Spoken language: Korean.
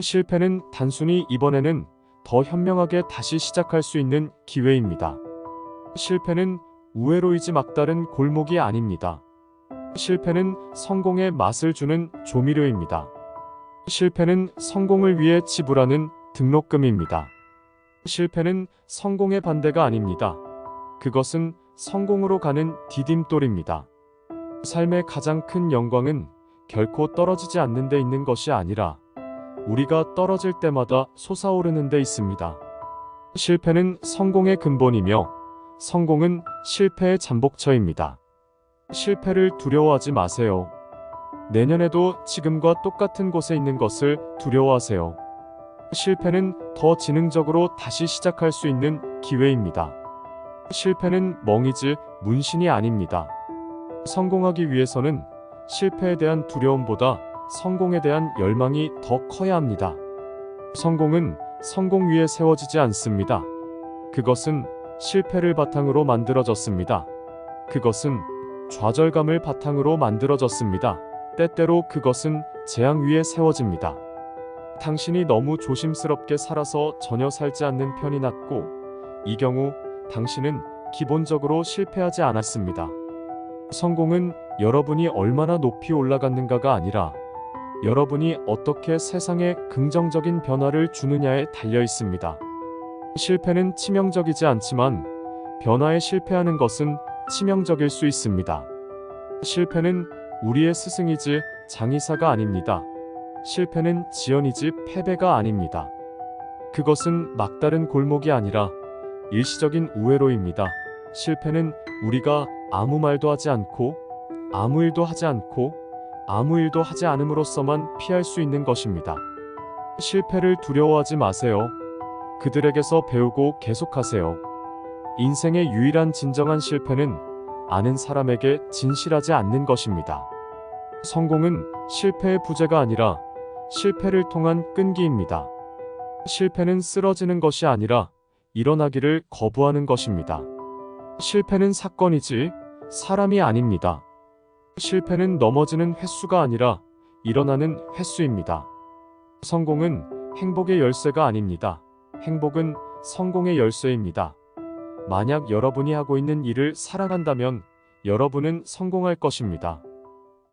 실패는 단순히 이번에는 더 현명하게 다시 시작할 수 있는 기회입니다. 실패는 우회로이지 막다른 골목이 아닙니다. 실패는 성공의 맛을 주는 조미료입니다. 실패는 성공을 위해 지불하는 등록금입니다. 실패는 성공의 반대가 아닙니다. 그것은 성공으로 가는 디딤돌입니다. 삶의 가장 큰 영광은 결코 떨어지지 않는 데 있는 것이 아니라 우리가 떨어질 때마다 솟아오르는 데 있습니다. 실패는 성공의 근본이며 성공은 실패의 잠복처입니다. 실패를 두려워하지 마세요. 내년에도 지금과 똑같은 곳에 있는 것을 두려워하세요. 실패는 더 지능적으로 다시 시작할 수 있는 기회입니다. 실패는 멍이지 문신이 아닙니다. 성공하기 위해서는 실패에 대한 두려움보다 성공에 대한 열망이 더 커야 합니다. 성공은 성공 위에 세워지지 않습니다. 그것은 실패를 바탕으로 만들어졌습니다. 그것은 좌절감을 바탕으로 만들어졌습니다. 때때로 그것은 재앙 위에 세워집니다. 당신이 너무 조심스럽게 살아서 전혀 살지 않는 편이 낫고, 이 경우 당신은 기본적으로 실패하지 않았습니다. 성공은 여러분이 얼마나 높이 올라갔는가가 아니라 여러분이 어떻게 세상에 긍정적인 변화를 주느냐에 달려 있습니다. 실패는 치명적이지 않지만 변화에 실패하는 것은 치명적일 수 있습니다. 실패는 우리의 스승이지 장의사가 아닙니다. 실패는 지연이지 패배가 아닙니다. 그것은 막다른 골목이 아니라 일시적인 우회로입니다. 실패는 우리가 아무 말도 하지 않고 아무 일도 하지 않고 아무 일도 하지 않음으로써만 피할 수 있는 것입니다. 실패를 두려워하지 마세요. 그들에게서 배우고 계속하세요. 인생의 유일한 진정한 실패는 아는 사람에게 진실하지 않는 것입니다. 성공은 실패의 부재가 아니라 실패를 통한 끈기입니다. 실패는 쓰러지는 것이 아니라 일어나기를 거부하는 것입니다. 실패는 사건이지 사람이 아닙니다. 실패는 넘어지는 횟수가 아니라 일어나는 횟수입니다. 성공은 행복의 열쇠가 아닙니다. 행복은 성공의 열쇠입니다. 만약 여러분이 하고 있는 일을 사랑한다면 여러분은 성공할 것입니다.